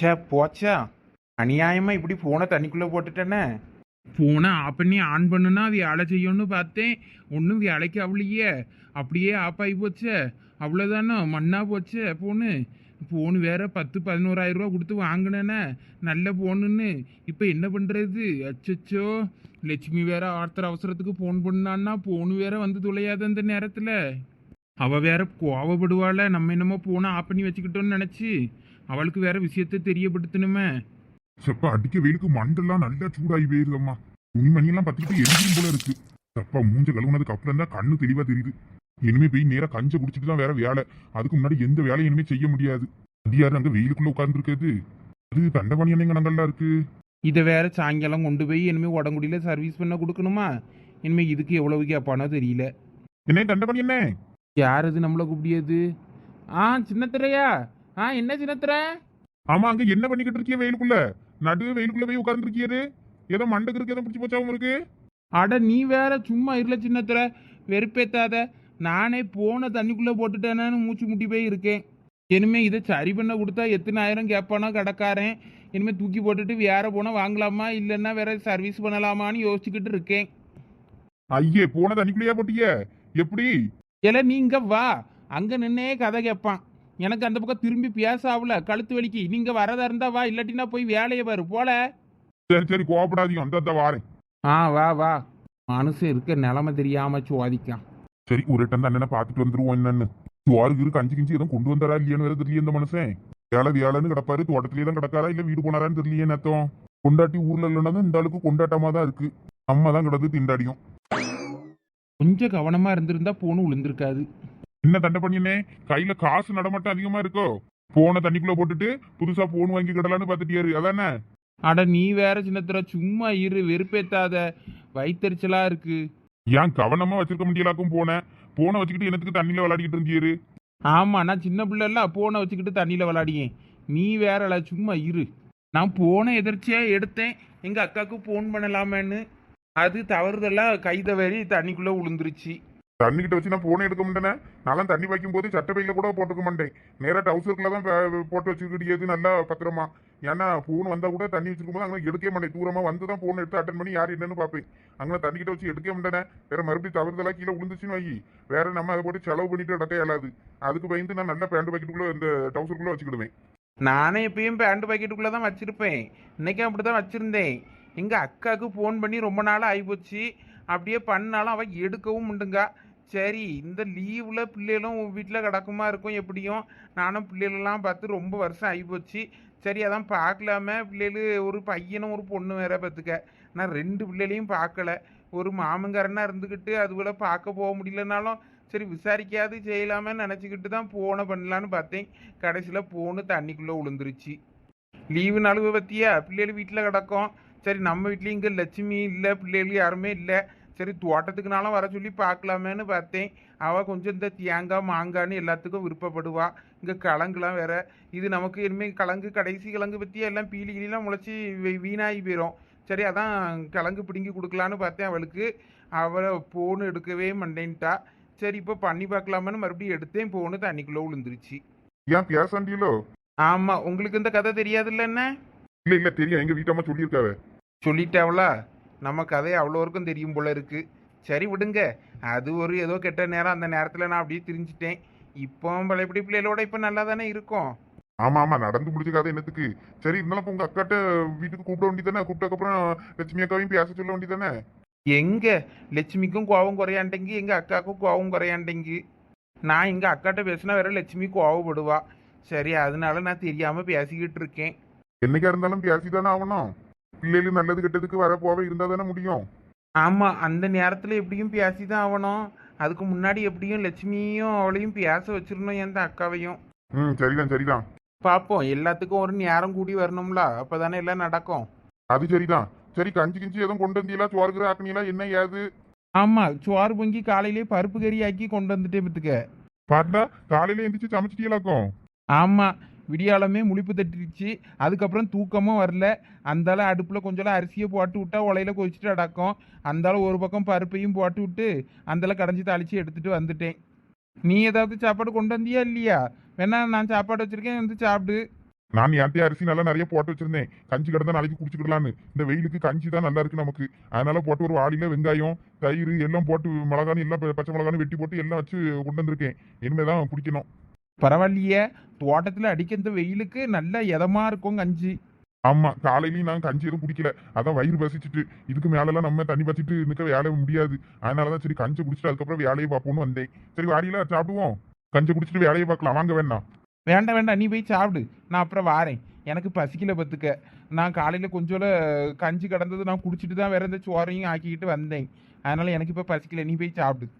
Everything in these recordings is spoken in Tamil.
ச்சே போச்சா? அநியாயமா இப்படி போனை தண்ணிக்குள்ள போட்டுட்டேனே? ஃபோனை ஆஃப் பண்ணி ஆன் பண்ணுனா வேலை செய்யும்னு பார்த்தேன். ஒன்றும் வேலைக்கு அவளையே அப்படியே ஆஃப் ஆகி போச்சே. அவ்வளோதானே மண்ணா போச்சே ஃபோனு ஃபோனு வேற பத்து பதினோராயிரம் ரூபா கொடுத்து வாங்கினேனே. நல்ல ஃபோனுன்னு இப்போ என்ன பண்ணுறது அச்சச்சோ. லட்சுமி வேற ஆர்த்தர் அவசரத்துக்கு ஃபோன் பண்ணான்னா ஃபோனு வேற வந்து துளையாது அந்த நேரத்தில். அவள் வேற கோவப்படுவாள. நம்ம என்னமோ ஃபோனை ஆஃப் பண்ணி வச்சுக்கிட்டோன்னு நினச்சி. அவளுக்கு வேற விஷயத்த தெரியப்படுத்தணுமே. செப்பா அடிக்க வெயிலுக்கு மண்டெல்லாம் நல்லா சூடாகி போயிருதம்மா. துணிமணி எல்லாம் பத்திக்கிட்டு எரிஞ்சிரும் போல இருக்கு. செப்பா மூஞ்ச கழுவுனதுக்கு அப்புறம் தான் கண்ணு தெளிவா தெரியுது. இனிமே போய் நேரா கஞ்ச குடிச்சிட்டு தான் வேற வேலை. அதுக்கு முன்னாடி எந்த வேலையும் இனிமே செய்ய முடியாது. அதிகாரி அங்க வெயிலுக்குள்ள உட்கார்ந்துருக்கிறது. அது தண்டபாணி என்ன கணங்கள்லாம் இருக்கு. இதை வேற சாயங்காலம் கொண்டு போய் இனிமேல் உடங்குடியில் சர்வீஸ் பண்ண கொடுக்கணுமா? இனிமேல் இதுக்கு எவ்வளவு கேட்பானோ தெரியல. என்ன தண்டபாணி என்ன யார் அது நம்மளை கூப்பிடியது? ஆ சின்னத்திரையா? ஆ என்ன சின்னத்திர? ஆமா அங்க என்ன பண்ணிக்கிட்டு இருக்கிய வெயிலுக்குள்ள? நடு வெயிலுக்குள்ள போய் உட்கார்ந்துருக்கியது ஏதோ மண்டக்கு இருக்கு ஏதோ பிடிச்சி போச்சாவும் இருக்கு அட நீ வேற சும்மா இருல சின்னத்திர. வெறுப்பேத்தாத. நானே போன தண்ணிக்குள்ளே போட்டுட்டேனேன்னு மூச்சு முட்டி போய் இருக்கேன். இனிமே இதை சரி பண்ண கொடுத்தா எத்தனை ஆயிரம் கேட்பானோ கடைக்காரன். இனிமேல் தூக்கி போட்டுட்டு வேற போனால் வாங்கலாமா இல்லைன்னா வேற சர்வீஸ் பண்ணலாமான்னு யோசிச்சுக்கிட்டு இருக்கேன். ஐயே போன தண்ணிக்குள்ளேயா போட்டிய? எப்படி? இல்ல நீங்க வா. அங்க நின்னே கதை கேட்பான் எனக்கு அந்த பக்கம் திரும்பி பேச ஆகல கழுத்து வலிக்கு. நீங்க வரதா இருந்தா வா இல்லாட்டினா போய் வேலையை பாரு போல. சரி சரி கோவப்படாதீங்க. அந்த வாரேன். ஆ வா வா. மனுஷன் இருக்க நிலைமை தெரியாம சுவாதிக்கான் சரி ஒரு டன் அண்ணனை பார்த்துட்டு வந்துருவோம் என்னன்னு. சுவாருக்கு இருக்கு அஞ்சு கிஞ்சி எதுவும் கொண்டு வந்தாரா இல்லையான்னு வேற தெரியல இந்த மனுஷன். வேலை வேலைன்னு கிடப்பாரு. தோட்டத்திலேயே தான் கிடக்காரா? இல்ல வீடு போனாரான்னு தெரியலையே நேத்தம். கொண்டாட்டி ஊர்ல இல்லைன்னா இந்த ஆளுக்கு கொண்டாட்டமா தான் இருக்கு. அம்மா தான் கிடந்து திண்டாடியும். கொஞ்சம் கவனமா இருந்திருந்தா போன விழுந்திருக்காது என்ன தண்டை பண்ணினே கையில காசு நடமாட்டம் அதிகமா இருக்கோ? போன தண்ணிக்குள்ள போட்டுட்டு புதுசா போன் வாங்கி கிடலான்னு பாத்துட்டியாரு அதானே அட நீ வேற சின்னத்திர சும்மா இரு வெறுப்பேத்தாத. வயித்தறிச்சலா இருக்கு. ஏன் கவனமா வச்சிருக்க முடியலாக்கும் போனேன் போனை வச்சுக்கிட்டு என்னத்துக்கு தண்ணியில விளையாடிக்கிட்டு இருந்தியாரு? ஆமா நான் சின்ன பிள்ளைல போனை வச்சுக்கிட்டு தண்ணியில விளாடியேன் நீ வேறல சும்மா இரு. நான் போனை எதிர்ச்சியா எடுத்தேன். எங்க அக்காவுக்கு ஃபோன் பண்ணலாமேன்னு. அது தவறுதெல்லாம் கை தவறி தண்ணிக்குள்ள விழுந்துருச்சு தண்ணிக்கிட்ட வச்சு நான் போனை எடுக்க மாட்டேனே. நான் தண்ணி வைக்கும் போது சட்டை பையில கூட போட்டுக்க மாட்டேன். நேராக டவுசருக்குள்ள தான் பே- போட்டு வச்சுக்கிட்டியது நல்லா பத்திரமா. ஏன்னா ஃபோன் வந்தால் கூட தண்ணி வச்சிருக்கும் போது அங்கே எடுக்கவே மாட்டேன். தூரமாக வந்து தான் ஃபோன் எடுத்து அட்டன் பண்ணி யார் என்னன்னு பார்ப்பேன். அங்கே தண்ணிக்கிட்ட வச்சு எடுக்கவே மாட்டேனே. வேற மறுபடியும் தவறுதலாக கீழே விழுந்துச்சுன்னு வை வேற நம்ம அதை போட்டு செலவு பண்ணிட்டு நடக்க இயலாது. அதுக்கு பயந்து நான் நல்ல பேண்ட் பாக்கெட்டுக்குள்ள இந்த டவுசருக்குள்ளே வச்சுக்கிடுவேன். நானே எப்பயும் பேண்ட் பாக்கெட்டுக்குள்ள தான் வச்சிருப்பேன். இன்னைக்கும் அப்படி தான் வச்சிருந்தேன். எங்கள் அக்காவுக்கு ஃபோன் பண்ணி ரொம்ப நாள் ஆகிப்போச்சு அப்படியே பண்ணாலும் அவள் எடுக்கவும் உண்டுங்க. சரி இந்த லீவில் பிள்ளைகளும் வீட்டில் கிடக்குமா இருக்கும் எப்படியும்? நானும் பிள்ளைகளெல்லாம் பார்த்து ரொம்ப வருஷம் ஆகிப்போச்சு சரி அதான் பார்க்கலாம. பிள்ளைகளு ஒரு பையனும் ஒரு பொண்ணு வேற பார்த்துக்க. நான் ரெண்டு பிள்ளைகளையும் பார்க்கல. ஒரு மாமங்காரனாக இருந்துக்கிட்டு அதுபோல் பார்க்க போக முடியலனாலும் சரி விசாரிக்காது செய்யலாமே நினச்சிக்கிட்டு தான் போனை பண்ணலான்னு பார்த்தேன். கடைசியில் போனு தண்ணிக்குள்ளே விழுந்துருச்சு லீவு நாளுவை பற்றியா பிள்ளைகள் வீட்டில் கிடக்கும். சரி நம்ம வீட்லேயும் இங்கே லட்சுமி இல்லை பிள்ளைகள் யாருமே இல்லை. சரி தோட்டத்துக்குனாலும் வர சொல்லி பார்க்கலாமேன்னு பார்த்தேன். அவள் கொஞ்சம் இந்த தேங்காய் மாங்கான்னு எல்லாத்துக்கும் விருப்பப்படுவா. இங்கே கிழங்குலாம் வேற. இது நமக்கு இனிமேல் கிழங்கு கடைசி கிழங்கு பற்றியா எல்லாம் பீலி கிளிலாம் முளைச்சி வீணாகி போயிடும் சரி அதான் கிழங்கு பிடுங்கி கொடுக்கலான்னு பார்த்தேன் அவளுக்கு. அவளை போன் எடுக்கவே மாட்டேன்ட்டா. சரி இப்போ பண்ணி பார்க்கலாமான்னு மறுபடியும் எடுத்தேன். போனு தண்ணிக்குள்ளே விழுந்துருச்சு ஏன் பேசாண்டியலோ? ஆமாம் உங்களுக்கு இந்த கதை தெரியாதுல்ல என்ன? இல்ல இல்ல தெரியும். எங்க வீட்டம்மா சொல்லியிருக்காவ? சொல்லிட்டாவளா? நம்ம கதை அவ்வளோருக்கும் தெரியும் போல இருக்கு. சரி விடுங்க. அது ஒரு ஏதோ கெட்ட நேரம். அந்த நேரத்தில் நான் அப்படியே திரிஞ்சிட்டேன். இப்போ பழையபடி பிள்ளைகளோட இப்போ நல்லா தானே இருக்கும். ஆமா ஆமா. நடந்து முடிச்ச கதை என்னத்துக்கு? சரி இருந்தாலும் உங்க அக்காட்ட வீட்டுக்கு கூப்பிட வேண்டியதானே கூப்பிட்டதுக்கப்புறம் லட்சுமி அக்காவையும் பேச சொல்ல வேண்டியதானே எங்க? லட்சுமிக்கும் கோவம் குறையாண்டேங்கி? எங்கள் அக்காவுக்கும் கோவம் குறையாண்டேங்கி? நான் எங்கள் அக்காட்ட பேசினா வேற லட்சுமி கோவப்படுவா. சரி அதனால நான் தெரியாமல் பேசிக்கிட்டு இருக்கேன். என்னைக்கா இருந்தாலும் பேசிதானே ஆகணும். பிள்ளைகளும் நல்லது கெட்டதுக்கு வர போக இருந்தா தானே முடியும். ஆமாம் அந்த நேரத்தில் எப்படியும் பேசி தான் ஆகணும் அதுக்கு முன்னாடி எப்படியும் லட்சுமியும் அவளையும் பேச வச்சிடணும் எந்த அக்காவையும். ம் சரிதான் சரிதான். பார்ப்போம் எல்லாத்துக்கும் ஒரு நேரம் கூடி வரணும்ல அப்பதானே எல்லாம் நடக்கும். அது சரிதான். சரி கஞ்சி கிஞ்சி எதுவும் கொண்டு வந்தீங்களா? சோறுகிற ஆக்குனீங்களா என்ன ஏது? ஆமா சோறு பொங்கி காலையிலே பருப்பு கறி ஆக்கி கொண்டு வந்துட்டே பத்துக்க. பாட்டா காலையில எந்திரிச்சு சமைச்சிட்டீங்களாக்கும் ஆமா விடியாலமே முழிப்பு தட்டிடுச்சு அதுக்கப்புறம் தூக்கமும் வரல. அந்தால அடுப்பில் கொஞ்சம் அரிசியை போட்டு விட்டா உலையில கொதிச்சுட்டு அடக்கும். அந்தால ஒரு பக்கம் பருப்பையும் போட்டு விட்டு அந்தால கடைஞ்சி தாளித்து எடுத்துகிட்டு வந்துட்டேன். நீ ஏதாவது சாப்பாடு கொண்டு வந்தியா இல்லையா? வேணா நான் சாப்பாடு வச்சிருக்கேன் வந்து சாப்பிடு. நான் நேரத்தையே அரிசி நல்லா நிறைய போட்டு வச்சிருந்தேன். கஞ்சி கிடந்தா நாளைக்கு குடிச்சுக்கிடலான்னு. இந்த வெயிலுக்கு கஞ்சி தான் நல்லா இருக்கு நமக்கு. அதனால போட்டு ஒரு வாளியில வெங்காயம் தயிர் எல்லாம் போட்டு மிளகானு எல்லாம் பச்சை மிளகானு வெட்டி போட்டு எல்லாம் வச்சு கொண்டு வந்திருக்கேன். இனிமேதான் குடிக்கணும் பரவாயில்லையே. தோட்டத்தில் அடிக்க இந்த வெயிலுக்கு நல்ல இதமா இருக்கும் கஞ்சி. ஆமா காலையிலயும் நான் கஞ்சி எதுவும் குடிக்கல. அதான் வயிறு பசிச்சுட்டு இதுக்கு மேலெல்லாம் நம்ம தண்ணி பசிட்டு நிக்க வேலை முடியாது. அதனாலதான் சரி கஞ்சி குடிச்சிட்டு அதுக்கப்புறம் வேலையை பார்ப்போம்னு வந்தேன். சரி வாடியில சாப்பிடுவோம். கஞ்சி குடிச்சிட்டு வேலையை பார்க்கலாம். வாங்க வேணாம் வேண்டாம் வேண்டாம் நீ போய் சாப்பிடு. நான் அப்புறம் வாரேன். எனக்கு பசிக்கல பத்துக்க. நான் காலையில் கொஞ்சோல கஞ்சி கிடந்தது நான் குடிச்சிட்டு தான் வேற இந்த சோறையும் ஆக்கிக்கிட்டு வந்தேன். அதனால எனக்கு இப்போ பசிக்கல. நீ போய் சாப்பிடு.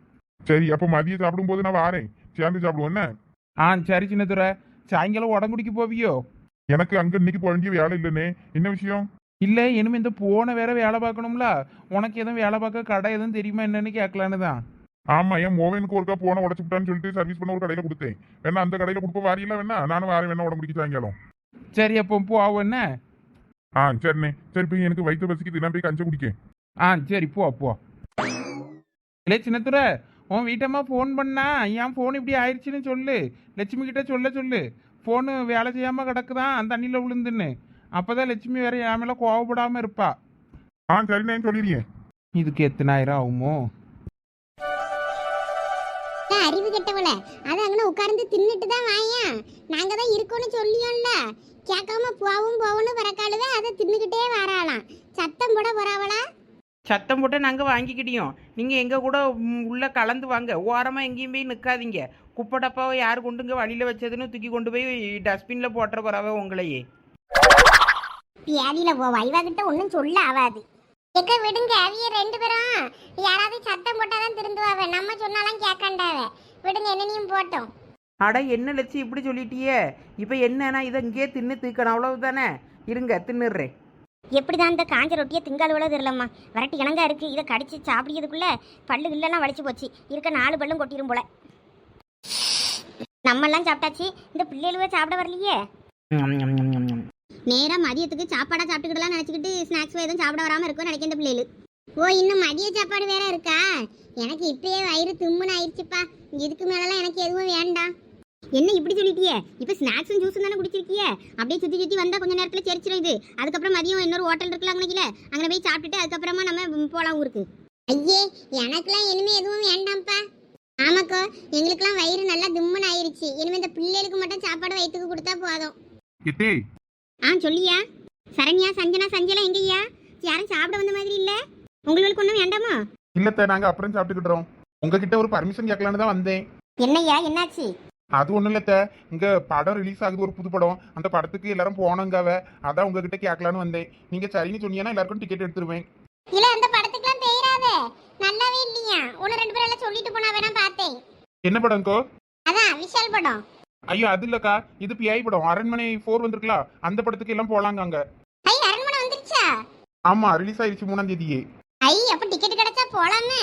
சரி அப்ப மதியம் சாப்பிடும்போது நான் வாரேன். சேர்ந்து சாப்பிடுவோம் என்ன? ஆ சரி சின்னதுரை. சாயங்காலம் உடம்புடிக்கு போவியோ? எனக்கு அங்க இன்னைக்கு வேண்டிய வேலை இல்லைன்னே என்ன விஷயம்? இல்லை இனிமே இந்த போனை வேற வேலை பார்க்கணும்ல. உனக்கு எதுவும் வேலை பார்க்க கடை எதுவும் தெரியுமா என்னன்னு கேட்கலான்னு தான். ஆமா என் மோவனுக்கு ஒருக்கா போன உடச்சு விட்டான்னு சொல்லிட்டு சர்வீஸ் பண்ண ஒரு கடையில கொடுத்தேன். வேணா அந்த கடையில கொடுப்ப வாரியல வேணா. நானும் வாரேன் வேணா உடம்புடிக்கு சாயங்காலம். சரி அப்போ போவோம் என்ன ஆ சரிண்ணே. சரி போய் எனக்கு வயிற்று பசிக்கு நான் போய் கஞ்சி குடிக்கேன். ஆ சரி போ போ. இல்லை சின்னத்துறை உன் வீட்டம்மா ஃபோன் பண்ணா ஏன் ஃபோன் இப்படி ஆயிடுச்சுன்னு சொல்லு. லட்சுமி கிட்ட சொல்ல சொல்லு. ஃபோனு வேலை செய்யாமல் கிடக்குதான் அந்த தண்ணியில் விழுந்துன்னு. அப்போதான் லட்சுமி வேற என் மேலே கோவப்படாமல் இருப்பா. ஆ சரிண்ணே சொல்லிடுறேன் இதுக்கு எத்தனாயிரம் ஆகுமோ? நான் அறிவு கெட்டவள. அது அங்கே உட்கார்ந்து தின்னுட்டு தான் வாயா நாங்க தான் இருக்கோம்னு சொல்லியோம்ல கேட்காம போவும் போவும்னு வரக்காளுவே அதை தின்னுக்கிட்டே வராளாம். சத்தம் போட போறாவளா? சத்தம் போட்டு நாங்கள் வாங்கிக்கிட்டியோம். நீங்கள் எங்கள் கூட உள்ள கலந்து வாங்க. ஓரமாக எங்கேயும் போய் நிற்காதீங்க குப்பை டப்பாவை யார் கொண்டுங்க வழியில் வச்சதுன்னு தூக்கி கொண்டு போய் டஸ்ட்பினில் போட்டுற போறாவ உங்களையே. பியாதியில போவா இவ கிட்ட ஒன்றும் சொல்ல ஆகாது எக்க விடுங்க அவிய ரெண்டு பேரும். யாராவது சத்தம் போட்டாதான் திருந்துவாவ. நம்ம சொன்னாலாம் கேட்காண்டாவ. விடுங்க என்னனையும் போட்டோம். அட என்ன லட்சி இப்படி சொல்லிட்டியே? இப்போ என்னன்னா இதை இங்கேயே தின்னு தீக்கணும். அவ்வளவு தானே இருங்க தின்னுடுறேன். எப்படிதான் இந்த காஞ்ச ரொட்டியை திங்காலுவளோ தெரியலம்மா. வரட்டி இணங்கா இருக்கு. இதை கடிச்சு சாப்பிடியதுக்குள்ள பல்லு இல்லைலாம் வலிச்சு போச்சு. இருக்க நாலு பல்லும் கொட்டிரும் போல. நம்மெல்லாம் சாப்பிட்டாச்சு. இந்த பிள்ளைகளுவ சாப்பிட வரலையே. ஞம், ஞம், ஞம், ஞம், ஞம். நேரா மதியத்துக்கு சாப்பாடா சாப்பிட்டுக்கிடலாம் நினச்சிக்கிட்டு ஸ்நாக்ஸ் எதுவும் சாப்பிட வராமல் இருக்கும் நினைக்கிற இந்த பிள்ளைகள். ஓ இன்னும் மதிய சாப்பாடு வேற இருக்கா? எனக்கு இப்பயே வயிறு தும்முன்னு ஆயிடுச்சுப்பா. இதுக்கு மேலலாம் எனக்கு எதுவும் வேண்டாம். என்ன இப்படி சொல்லிட்டியே? இப்போ ஸ்நாக்ஸும் ஜூஸும் தானே குடிச்சிருக்கியே? அப்படியே சுற்றி சுற்றி வந்தால் கொஞ்ச நேரத்தில் செரிச்சிடும் இது. அதுக்கப்புறம் மதியம் இன்னொரு ஹோட்டல் இருக்குல்ல அங்கனைக்கில அங்கே போய் சாப்பிட்டுட்டு அதுக்கப்புறமா நம்ம போகலாம் ஊருக்கு. ஐயே எனக்குலாம் இனிமே எதுவும் வேண்டாம்ப்பா. ஆமாக்கோ எங்களுக்குலாம் வயிறு நல்லா தும்முன்னு ஆயிருச்சு. இனிமே இந்த பிள்ளைகளுக்கு மட்டும் சாப்பாடு வயிற்றுக்கு கொடுத்தா போதும். எத்தே. ஆ சொல்லியா? சரண்யா சஞ்சனா சஞ்சலா எங்கய்யா யாரும் சாப்பிட வந்த மாதிரி இல்ல? உங்களுக்கு ஒன்றும் வேண்டாமா? இல்லத்த நாங்கள் அப்புறம் சாப்பிட்டுக்கிட்டோம் உங்ககிட்ட ஒரு பர்மிஷன் கேட்கலான்னு தான் வந்தேன். என்னய்யா என்னாச்சு? அது ஒன்றும் இல்லத்த இங்கே படம் ரிலீஸ் ஆகுது ஒரு புது படம். அந்த படத்துக்கு எல்லாரும் போனங்காவ அதான் உங்ககிட்ட கேட்கலான்னு வந்தேன். நீங்கள் சரின்னு சொன்னீங்கன்னா எல்லாருக்கும் டிக்கெட் எடுத்துருவேன். இல்ல அந்த படத்துக்குலாம் பெயராத நல்லாவே இல்லையா? ஒன்று ரெண்டு பேரும் எல்லாம் சொல்லிட்டு போனா வேணா பார்த்தேன். என்ன படம்க்கோ அதான் விஷால் படம். ஐயோ அது இல்லக்கா. இது பிஐ படம். அரண்மனை ஃபோர் வந்திருக்கலாம் அந்த படத்துக்கு எல்லாம் போலாங்க அங்க. ஐ அரண்மனை வந்துருச்சா? ஆமா ரிலீஸ் ஆயிடுச்சு மூணாம் தேதியே. ஐ அப்ப டிக்கெட் கிடைச்சா போலாமே.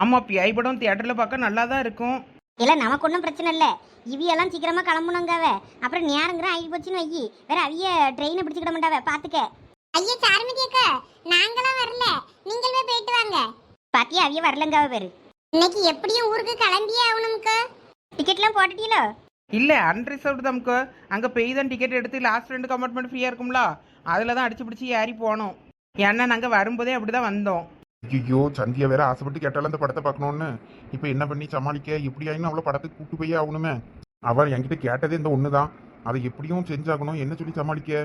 ஆமாம் பிஐ படம் தியேட்டரில் பார்க்க நல்லா தான் இருக்கும். இல்ல நமக்கு ஒன்றும் பிரச்சனை இல்லை. இவியெல்லாம் சீக்கிரமா கிளம்பணுங்காவ. அப்புறம் நேரங்கிற ஆகி போச்சுன்னு வை வேற அவிய ட்ரெயினை பிடிச்சிக்கிட மாட்டாவ பாத்துக்க. ஐயா சாருமதி கேக்க. நாங்களாம் வரல. நீங்களே போயிட்டு வாங்க. பாத்தியா அவிய வரலங்காவ பேரு. இன்னைக்கு எப்படியும் ஊருக்கு கிளம்பியே ஆகணும்க்கா டிக்கெட்லாம் போட்டுட்டீங்களோ? இல்லை அன்ரிசர்வ்டு தம்க்கு அங்கே பெய் தான் டிக்கெட் எடுத்து லாஸ்ட் ரெண்டு கம்பார்ட்மெண்ட் ஃப்ரீயாக இருக்கும்ல. அதில் தான் அடிச்சு பிடிச்சி ஏறி போனோம். ஏன்னா நாங்கள் வரும்போதே அப்படி தான் வந்தோம். ஐயோ சந்தியா வேற ஆசைப்பட்டு கேட்டாலும் அந்த படத்தை பார்க்கணும்னு. இப்போ என்ன பண்ணி சமாளிக்க? எப்படி ஆயினும் அவ்வளோ படத்துக்கு கூட்டு போய் ஆகணுமே. அவள் என்கிட்ட கேட்டதே இந்த ஒன்று தான் அதை எப்படியும் செஞ்சாகணும் என்ன சொல்லி சமாளிக்க?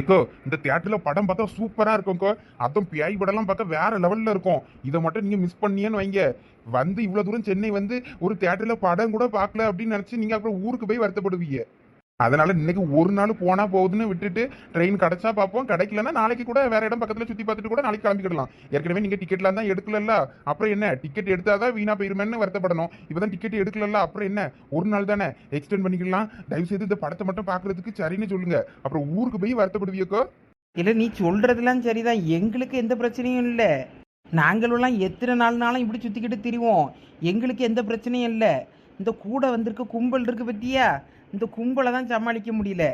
ஏக்கோ இந்த தியேட்டர்ல படம் பார்த்தா சூப்பரா இருக்கும்க்கோ அதுவும் பியாய் படம்லாம் பார்த்தா வேற லெவல்ல இருக்கும். இதை மட்டும் நீங்க மிஸ் பண்ணியேன்னு வைங்க. வந்து இவ்வளவு தூரம் சென்னை வந்து ஒரு தியேட்டர்ல படம் கூட பார்க்கல அப்படின்னு நினைச்சு நீங்க அப்புறம் ஊருக்கு போய் வருத்தப்படுவீங்க. அதனால இன்னைக்கு ஒரு நாள் போனா போகுதுன்னு விட்டுட்டு ட்ரெயின் கிடைச்சா பார்ப்போம். கிடைக்கலன்னா நாளைக்கு கூட வேற இடம் பக்கத்துல சுத்தி பார்த்துட்டு கூட நாளைக்கு கிளம்பிக்கிடலாம். ஏற்கனவே நீங்க டிக்கெட்லாம் தான் எடுக்கலல்ல? அப்புறம் என்ன? டிக்கெட் எடுத்தாதான் வீணா போயிருமேன்னு வருத்தப்படணும். இப்பதான் டிக்கெட் எடுக்கலல்ல? அப்புறம் என்ன? ஒரு நாள் தானே. எக்ஸ்டெண்ட் பண்ணிக்கலாம். தயவு செய்து இந்த படத்தை மட்டும் பாக்குறதுக்கு சரின்னு சொல்லுங்க. அப்புறம் ஊருக்கு போய் வருத்தப்படுவியக்கோ இல்லை நீ சொல்கிறதுலாம் சரிதான். எங்களுக்கு எந்த பிரச்சனையும் இல்லை. நாங்களெல்லாம் எத்தனை நாள்னாலும் இப்படி சுற்றிக்கிட்டு திரிவோம். எங்களுக்கு எந்த பிரச்சனையும் இல்லை. இந்த கூட வந்திருக்க கும்பல் இருக்கு பத்தியா? இந்த கும்பலை தான் சமாளிக்க முடியல.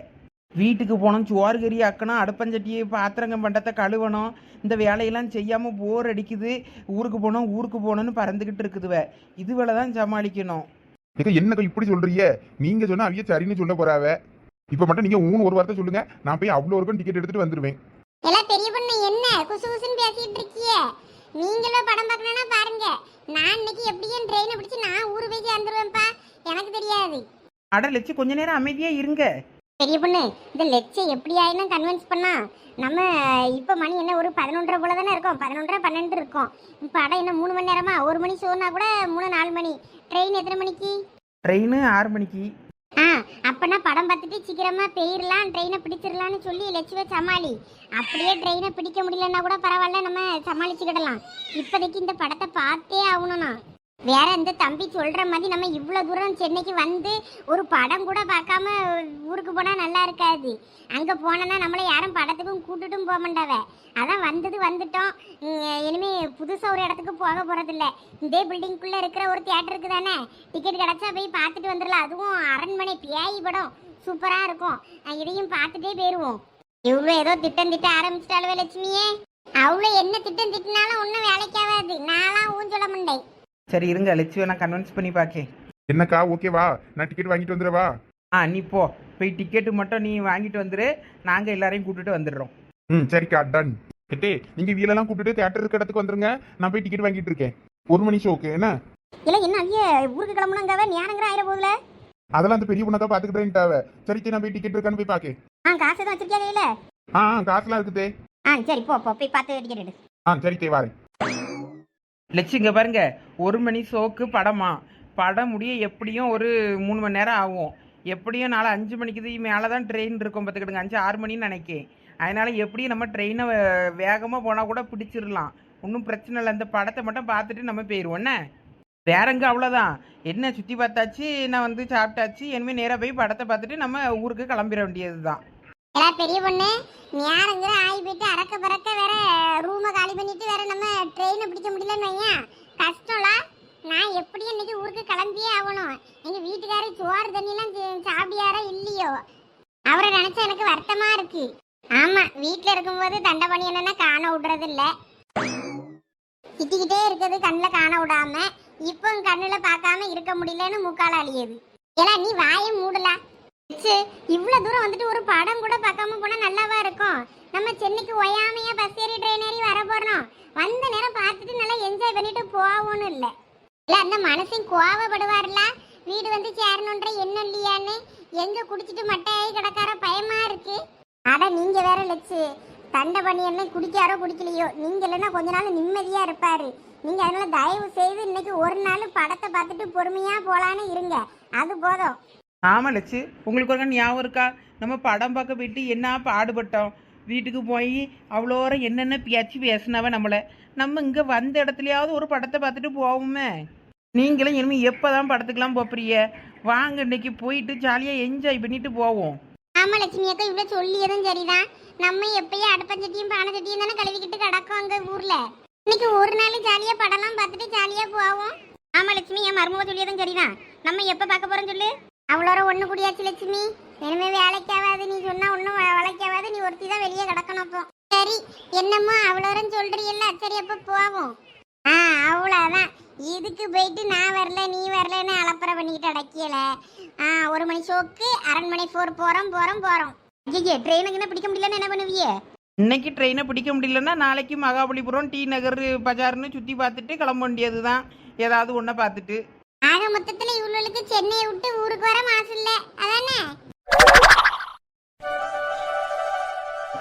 வீட்டுக்கு போனோம் சோறு கறி ஆக்கணும் அடுப்பஞ்சட்டியை பாத்திரங்க பண்டத்தை கழுவணும். இந்த வேலையெல்லாம் செய்யாமல் போர் அடிக்குது. ஊருக்கு போனோம் ஊருக்கு போகணும்னு பறந்துக்கிட்டு இருக்குதுவ. இதுவரை தான் சமாளிக்கணும். ஏக்கா என்னக்கா இப்படி சொல்றீங்க? நீங்க சொன்னா அவிய சரின்னு சொல்ல போறாவ. இப்போ மட்டும் நீங்க ஊன் ஒரு வார்த்தை சொல்லுங்க. நான் போய் அவ்வளோ இருக்கும் டிக்கெட் எடுத்துட்டு வந்துருவேன். எல்லாம் பெரிய பொண்ணு என்ன? குசு குசுன்னு பேசிட்டு இருக்கியே. நீங்களும் படம் பார்க்கணும்னா பாருங்க. நான் இன்னைக்கு எப்படியும் ட்ரெயினை பிடிச்சி நான் ஊரு போய் சேர்ந்துருவேன்ப்பா. எனக்கு தெரியாது. அட லட்சு கொஞ்ச நேரம் அமைதியா இருங்க. பெரிய பொண்ணு இந்த லெச்சை எப்படி ஆயினும் கன்வின்ஸ் பண்ணா? நம்ம இப்போ மணி என்ன ஒரு பதினொன்றரை போல தானே இருக்கும். பதினொன்றரை பன்னெண்டு இருக்கும். படம் என்ன மூணு மணி நேரமா? ஒரு மணி ஷோனா கூட மூணு நாலு மணி. ட்ரெயின் எத்தனை மணிக்கு? ட்ரெயின் ஆறு மணிக்கு. ஆ அப்பனா படம் பார்த்துட்டு சீக்கிரமா போயிடலாம் ட்ரெயினை பிடிச்சிடலாம்னு சொல்லி லட்சுவ சமாளி. அப்படியே ட்ரெயினை பிடிக்க முடியலன்னா கூட பரவாயில்ல நம்ம சமாளிச்சுக்கிடலாம். இப்போதைக்கு இந்த படத்தை பார்த்தே ஆகணும்னா. வேற இந்த தம்பி சொல்ற மாதிரி நம்ம இவ்வளோ தூரம் சென்னைக்கு வந்து ஒரு படம் கூட பார்க்காம ஊருக்கு போனா நல்லா இருக்காது. அங்க போனோன்னா நம்மளை யாரும் படத்துக்கும் கூட்டுட்டும் போக மாட்டாவ. அதான் வந்தது வந்துட்டோம். இனிமே புதுசா ஒரு இடத்துக்கு போக போகிறதில்ல இதே பில்டிங்குள்ள இருக்கிற ஒரு தியேட்டருக்கு தானே? டிக்கெட் கிடைச்சா போய் பார்த்துட்டு வந்துடலாம். அதுவும் அரண்மனை பியாயி படம். சூப்பரா இருக்கும். இதையும் பார்த்துட்டே போயிருவோம். இவ்வளோ ஏதோ திட்டம் திட்ட ஆரம்பிச்சிட்டாலும் லட்சுமியே. அவ்வளோ என்ன திட்டம் திட்டினாலும் ஒன்றும் வேலைக்காகாது. நான்லாம் ஊஞ்சல மாட்டேன் சரி இருங்க லட்சுவை நான் கன்வின்ஸ் பண்ணி பார்க்கேன் என்னக்கா ஓகேவா நான் டிக்கெட் வாங்கிட்டு வந்துடவா ஆ நீ போ. போய் டிக்கெட்டு மட்டும் நீ வாங்கிட்டு வந்துரு. நாங்கள் எல்லாரையும் கூட்டிட்டு வந்துடுறோம். ம் சரிக்கா டன் கிட்டே நீங்க வீலெல்லாம் கூப்பிட்டுட்டு தேட்டர் இருக்க இடத்துக்கு வந்துருங்க. நான் போய் டிக்கெட் வாங்கிட்டு இருக்கேன். ஒரு மணி ஷோக்கு என்ன? இல்லை என்ன ஐயா ஊருக்கு கிளம்புனாங்காவ ஞானங்கிற ஆயிர போதுல அதெல்லாம் அந்த பெரிய பொண்ணக்கா பாத்துக்கிட்டேன்ட்டாவ சரி சரி, நான் போய் டிக்கெட் இருக்கான்னு போய் பாக்கேன். ஆ காசு எதுவும் வச்சிருக்கியா கையில? ஆ காசுலாம் இருக்குதே. ஆ சரி போ போ. போய் பார்த்து டிக்கெட் எடு. ஆ சரி தே லட்சிங்க பாருங்க ஒரு மணி ஷோக்கு படமா? படம் முடிய எப்படியும் ஒரு மூணு மணி நேரம் ஆகும். எப்படியும் நாளை அஞ்சு மணிக்கு மேலே தான் ட்ரெயின் இருக்கும் பார்த்துக்கிடுங்க. அஞ்சு ஆறு மணின்னு நினைக்கேன். அதனால் எப்படியும் நம்ம ட்ரெயினை வேகமாக போனால் கூட பிடிச்சிடலாம். ஒன்றும் பிரச்சனை இல்லை. அந்த படத்தை மட்டும் பார்த்துட்டு நம்ம போயிடுவோம். என்ன? வேறங்க அவ்வளோதான் என்ன சுற்றி பார்த்தாச்சு நான் வந்து சாப்பிட்டாச்சு இனிமேல் நேராக போய் படத்தை பார்த்துட்டு நம்ம ஊருக்கு கிளம்பிட வேண்டியது தான் எல்லா பெரிய பொண்ணு ஞானங்கிற ஆகி போயிட்டு அறக்க பறக்க வேற ரூமை காலி பண்ணிட்டு வேற நம்ம ட்ரெயினை பிடிக்க முடியலன்னு வையன். கஷ்டம்ல நான் எப்படியும் இன்னைக்கு ஊருக்கு கிளம்பியே ஆகணும். எங்கள் வீட்டுக்காரி சோறு தண்ணிலாம் சாப்பிடியாரா இல்லையோ? அவரை நினச்சா எனக்கு வருத்தமா இருக்கு. ஆமா வீட்டில் இருக்கும்போது தண்டை பண்ணி என்னன்னா காண விடுறது இல்லை திட்டிக்கிட்டே இருக்கிறது கண்ணில் காண விடாம இப்போ கண்ணில் பார்க்காம இருக்க முடியலன்னு முக்கால் அழியுது. ஏன்னா நீ வாயை மூடலாம் இவ்வளவு தூரம் வந்துட்டு ஒரு படம் கூட பார்க்காம போனா நல்லாவா இருக்கும்? நம்ம சென்னைக்கு ஒயாமையா பஸ் ஏறி ட்ரெயின் ஏறி வர போறோம். வந்த நேரம் பார்த்துட்டு நல்லா என்ஜாய் பண்ணிட்டு போவோம்னு இல்ல. இல்ல அந்த மனசையும் கோவப்படுவார்ல? வீடு வந்து சேரணுன்ற என்ன இல்லையான்னு? எங்க குடிச்சிட்டு மட்டையாகி கிடக்கார பயமா இருக்கு. அட நீங்க வேற லட்சு தண்டை பண்ணி என்ன குடிக்காரோ குடிக்கலையோ? நீங்க இல்லைன்னா கொஞ்ச நாள் நிம்மதியா இருப்பாரு. நீங்க அதனால தயவு செய்து இன்னைக்கு ஒரு நாள் படத்தை பார்த்துட்டு பொறுமையா போலான்னு இருங்க. அது போதும். ஆமாம் லட்சு. உங்களுக்கு ஒரு ஞாபகம் இருக்கா? நம்ம படம் பார்க்க போயிட்டு என்ன பாடுபட்டோம்? வீட்டுக்கு போய் அவ்வளோரம் என்னென்ன பேச்சு பேசினவ நம்மளை? நம்ம இங்கே வந்த இடத்துலையாவது ஒரு படத்தை பார்த்துட்டு போவோமே. நீங்களும் இனிமேல் எப்போ தான் படத்துக்கெலாம் போப்புறீங்க வாங்க இன்னைக்கு போயிட்டு ஜாலியாக என்ஜாய் பண்ணிட்டு போவோம். ஆமாம் லட்சுமி அக்கா இவ்வளோ சொல்லியதும் சரிதான். நம்ம எப்பயும் அடுப்பஞ்சட்டியும் பானை சட்டியும் தானே கழுவிக்கிட்டு கிடக்கும் அங்கே ஊரில். இன்னைக்கு ஒரு நாள் ஜாலியாக படம்லாம் பார்த்துட்டு ஜாலியாக போவோம். ஆமாம் லட்சுமி என் மருமக சொல்லியதும் சரிதான். நம்ம எப்போ பார்க்க போகிறோம் சொல்லு? அவ்வளோ ஒன்று கூடியாச்சு லட்சுமி. இனிமே வேலைக்காவாது நீ சொன்னா ஒன்றும் வேலைக்காவாது நீ ஒருத்தி தான் வெளியே கிடக்கணும் அப்போ. சரி என்னமோ அவ்வளோரம் சொல்றீல்ல சரி அப்போ போவோம். ஆ அவ்வளோதான் இதுக்கு போயிட்டு நான் வரல நீ வரலன்னு அலப்பறை பண்ணிக்கிட்டு அடக்கியல. ஆ ஒரு மணி ஷோக்கு அரண்மனை ஃபோர் போகிறோம் போகிறோம் போகிறோம் ஐயே ட்ரெயினுக்கு என்ன பிடிக்க முடியலன்னு என்ன பண்ணுவியே? இன்னைக்கு ட்ரெயினை பிடிக்க முடியலன்னா நாளைக்கு மகாபலிபுரம் டி நகர் பஜார்னு சுற்றி பார்த்துட்டு கிளம்ப வேண்டியது தான் ஏதாவது ஒன்றை பார்த்துட்டு. ஆக மொத்தத்துல இவ்வளவுக்கு சென்னையை விட்டு ஊருக்கு வர மாசம் இல்ல. அதானே?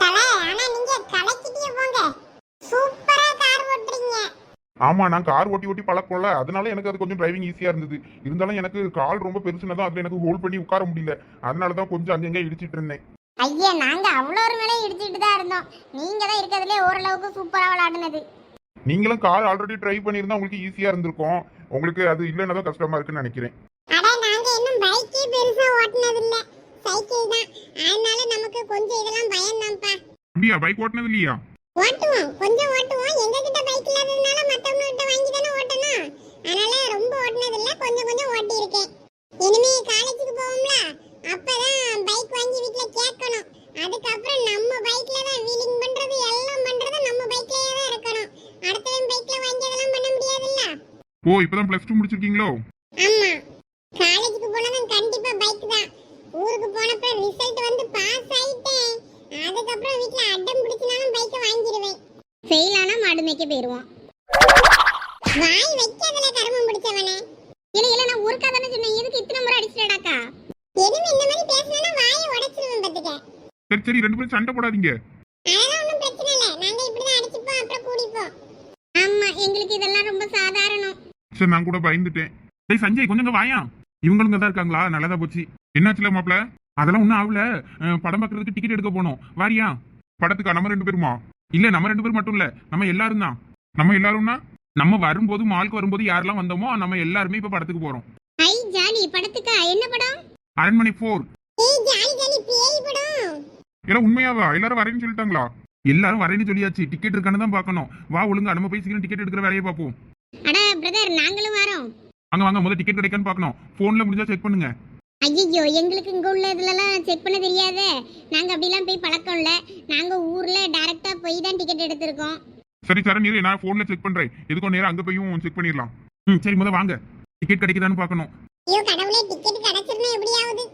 தல ஆனா நீங்க கலக்கிட்டே போங்க. சூப்பரா கார் ஓட்டுறீங்க. ஆமா நான் கார் ஓட்டி ஓட்டி பழக்கம்ல. அதனால எனக்கு அது கொஞ்சம் டிரைவிங் ஈஸியா இருந்தது. இருந்தாலும் எனக்கு கால் ரொம்ப பெருசுனதான் அதுல எனக்கு ஹோல்ட் பண்ணி உட்கார முடியல. அதனால தான் கொஞ்சம் அங்கங்க இடிச்சிட்டு இருந்தேன். ஐயா நாங்க அவ்வளோ ஒரு மேலே இடிச்சிட்டு தான் இருந்தோம். நீங்க தான் இருக்கிறதுலே ஓரளவுக்கு சூப்பரா விளையாடுனது. நீங்களும் கார் ஆல்ரெடி ட்ரைவ் பண்ணியிருந்தா உங்களுக்கு ஈஸியா இருந்திருக்கும். உங்களுக்கு அது இல்லைன்னா தான் கஷ்டமா இருக்குன்னு நினைக்கிறேன். அட நாங்க இன்னும் பைக்கே பெருசா ஓட்டுனது இல்ல சைக்கிள் தான். அதனால நமக்கு கொஞ்சம் இதெல்லாம் பயம் தான்ப்பா. அப்படியா பைக் ஓட்டினது இல்லையா? ஓட்டுவோம். கொஞ்சம் ஓட்டுவோம். எங்க கிட்ட பைக் இல்லாததுனால மத்தவங்க கிட்ட வாங்கி தானே ஓட்டணும். அதனால ரொம்ப ஓட்டுனது இல்ல கொஞ்சம் கொஞ்சம் ஓட்டி இருக்கேன் இனிமே காலேஜுக்கு போவோம்ல. அப்பதான் பைக் வாங்கி வீட்ல கேட்கணும். அதுக்கப்புறம் நம்ம பைக்ல ஓ இப்பதான் பிளஸ் டூ முடிச்சிருக்கீங்களோ? ஆமா. காலேஜுக்கு போனதும் கண்டிப்பா பைக் தான். ஊருக்கு போனப்ப ரிசல்ட் வந்து பாஸ் ஆயிட்டேன். அதுக்கப்புறம் வீட்ல அடம் பிடிச்சினாலும் பைக்கை வாங்கிடுவேன். ஃபெயில் ஆனா மாடு மேய்க்க போயிருவோம் வாய் வைக்காதல கருமம் பிடிச்சவனே. இல்ல இல்ல நான் ஊருக்கா தானே சொன்னேன். எதுக்கு இத்தனை முறை அடிச்சிட்டடாக்கா எதுவும் இந்த மாதிரி பேசினா வாயை உடைச்சிருவேன் பாத்துக்க சரி சரி ரெண்டு பேரும் சண்டை போடாதீங்க. அதெல்லாம் ஒண்ணும் பிரச்சனை இல்ல. நாங்க இப்படிதான் அடிச்சுப்போம் அப்புறம் கூடிப்போம். ஆமா எங்களுக்கு இதெல்லாம் ரொம்ப சாதாரணம். சரி நான் கூட பயந்துட்டேன். டேய் சஞ்சய் கொஞ்சம் வாயா. இவங்களுங்க தான் இருக்காங்களா? நல்லதா போச்சு. என்னாச்சுல மாப்ள? அதெல்லாம் ஒன்றும் ஆகல. படம் பார்க்கறதுக்கு டிக்கெட் எடுக்க போனோம். வாரியா? படத்துக்கா? நம்ம ரெண்டு பேருமா? இல்ல நம்ம ரெண்டு பேரும் மட்டும் இல்ல. நம்ம எல்லாரும் தான். நம்ம எல்லாரும்னா? நம்ம வரும்போது மாலுக்கு வரும்போது யாரெல்லாம் வந்தோமோ நம்ம எல்லாருமே இப்ப படத்துக்கு போறோம். ஐ ஜாலி படத்துக்கா? என்ன படம்? அரண்மனை போர் ஏய் ஜாலி ஜாலி பேய் படம். எல்லாம் உண்மையாவா? எல்லாரும் வரேன்னு சொல்லிட்டாங்களா? எல்லாரும் வரேன்னு சொல்லியாச்சு. டிக்கெட் இருக்கான்னு தான் பார்க்கணும். வா ஒழுங்கா நம்ம போய் சீக்கிரம் டிக்கெட் எடுக்கிற வேலையை பார்ப்போம். அட பிரதர் நாங்களும் வரோம். வாங்க வாங்க முதல்ல டிக்கெட் கிடைக்கான்னு பார்க்கணும். போன்ல முடிஞ்சா செக் பண்ணுங்க. ஐயோ எங்களுக்கு இங்க உள்ள இதுலலாம் செக் பண்ண தெரியாதே. நாங்க அப்படிலாம் போய் பழக்கம் இல்ல நாங்க ஊர்ல டைரக்டா போய் தான் டிக்கெட் எடுத்திருக்கோம். சரி சரண் இரு நான் போன்ல செக் பண்றேன். எதுக்கும் நேரம் அங்க போயும் செக் பண்ணிடலாம். ம் சரி முத வாங்க. டிக்கெட் கிடைக்குதான்னு பார்க்கணும். ஐயோ கடவுளே டிக்கெட் கிடைச்சிருந்தா எப்படியாவது